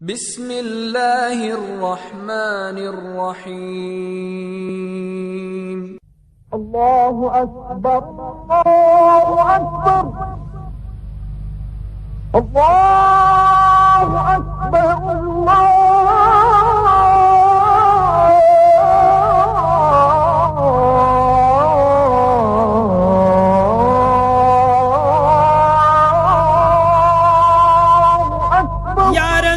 بسم الله الرحمن الرحيم. الله أكبر. الله أكبر. الله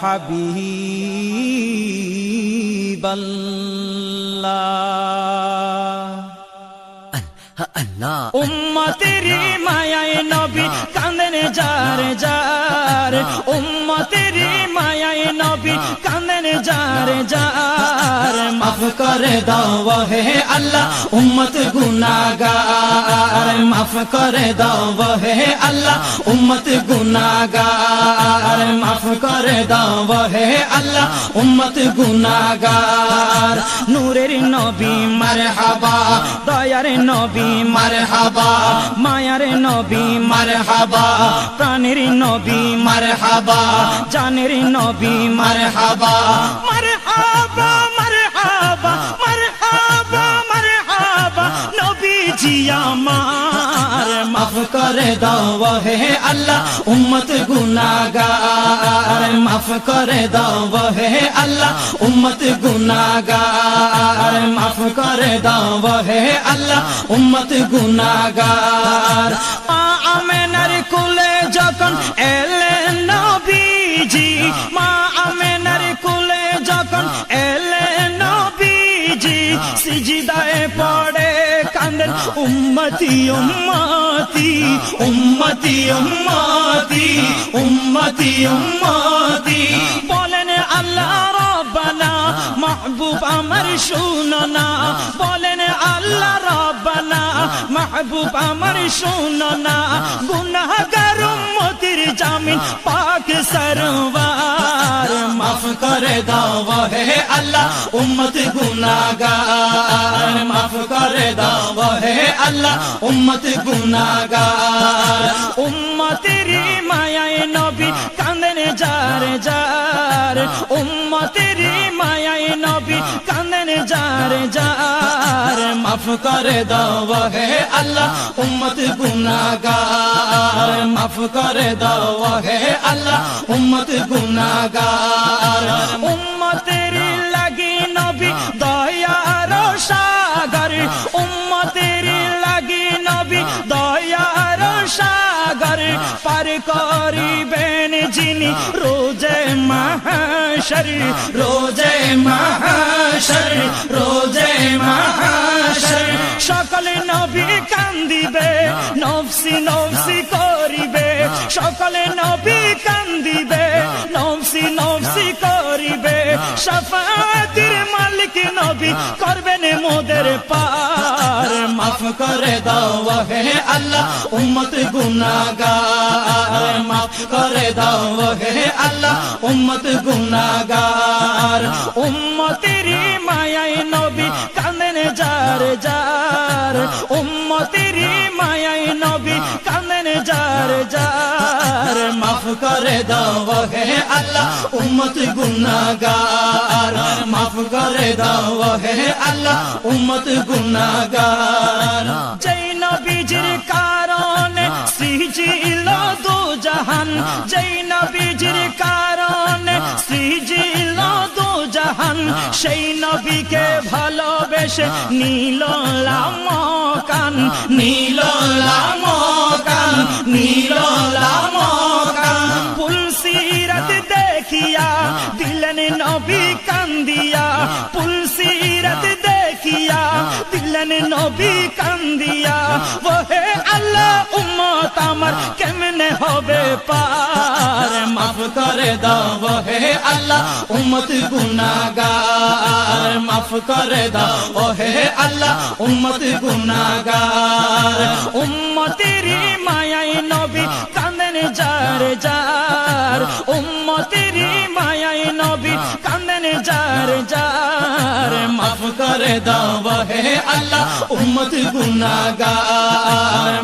হাবিব মায়ায় নবী কান্দনে যার যার। উম্মতের মায়ায় নবী কান্দে যার যার, মাফ করে দাও হে আল্লাহ, উম্মত গুনাহগার। মাফ করে দাও হে আল্লাহ, উম্মত গুনাহগার। মাফ করে দাও হে আল্লাহ, উম্মত গুনাহগার। নূরের নবী, মারহাবা। দয়ার নবী, মারহাবা। মায়ার নবী, মারহাবা। প্রাণের নবী, মারহাবা। জানের নবী, মারহাবা। মারহাবা মারহাবা মারহাবা মারহাবা। নবীজি আমার মাফ করে দাও হে আল্লাহ, উম্মত গুনাহগার। মাফ করে দাও হে আল্লাহ, উম্মত গুনাহগার। মাফ করে দাও হে আল্লাহ, উম্মত গুনাহগার। মা আমেনার কুলে কান্দেন উম্মতি উম্মতি উম্মতি উম্মতি উম্মতি উম্মতি বলেন আল্লাহ রব্বানা মাহবুব আমার শুনো না বলেন আল্লাহ রব্বানা মাহবুব আমার শুনো না গুনাহগার উম্মতির জামিন পাক সরওয়ার মাফ করে দাও হে আল্লাহ উম্মত গুনাহগার মাফ করে দাও আল্লাহ, উম্মত গুনাহগার। উম্মতের মায়ায় নবী কান্দেন যার যার। উম্মতের মায়ায় নবী কান্দেন যার যার। মাফ করে দাও হে আল্লাহ, উম্মত গুনাহগার। মাফ করে দাও হে আল্লাহ, উম্মত গুনাহগার। উম্মতের নবী দয়ার সাগর পার করিবেন যিনি রোজে মাহাশর রোজে মাহাশর রোজে মাহাশর। সকল নবী কান্দিবে নফসি নফসি করিবে। সকল নবী করিবে মালিক নবী করবেন মোদের পার। মাফ করে দাও হে আল্লাহ, উম্মত গুনাহগার। মাফ করে দাও হে আল্লাহ, উম্মত গুনাহগার। উম্মতের মায়ায় নবী কান্দেন যার যার। উম্মতের মায়ায় নবী কান্দেন যার যার। মাফ করে দাও আল্লাহ, উম্মত গুনাহগার। মাফ করে দাও হে আল্লাহ, উম্মত গুনাহগার। যেই নবীজির কারণে সৃজিল দু জাহান, যেই নবীজির কারণে সৃজিল দু জাহান, সেই নবীকে ভালোবেসে নীল লামকান নীল লামকান নীল লামকান। পুলসিরত দেখিয়া দিলেন নবী কান্দিয়া পুলসিরত দেখিয়া দিলেন নবী কান্দিয়া ওহে আল্লাহ উম্মত আমার কেমনে হবে পার? মাফ করে দাও হে আল্লাহ উম্মত গুনাহগার। মাফ করে দাও ও হে আল্লাহ উম্মত গুনাহগার। উম্মতেরি মায়াই নবী কান্দেন যার যার উম্মতেরি মায়াই নবী কান্দেন যার যার। মাফ করে দাও হে আল্লাহ, উম্মত গুনাহগার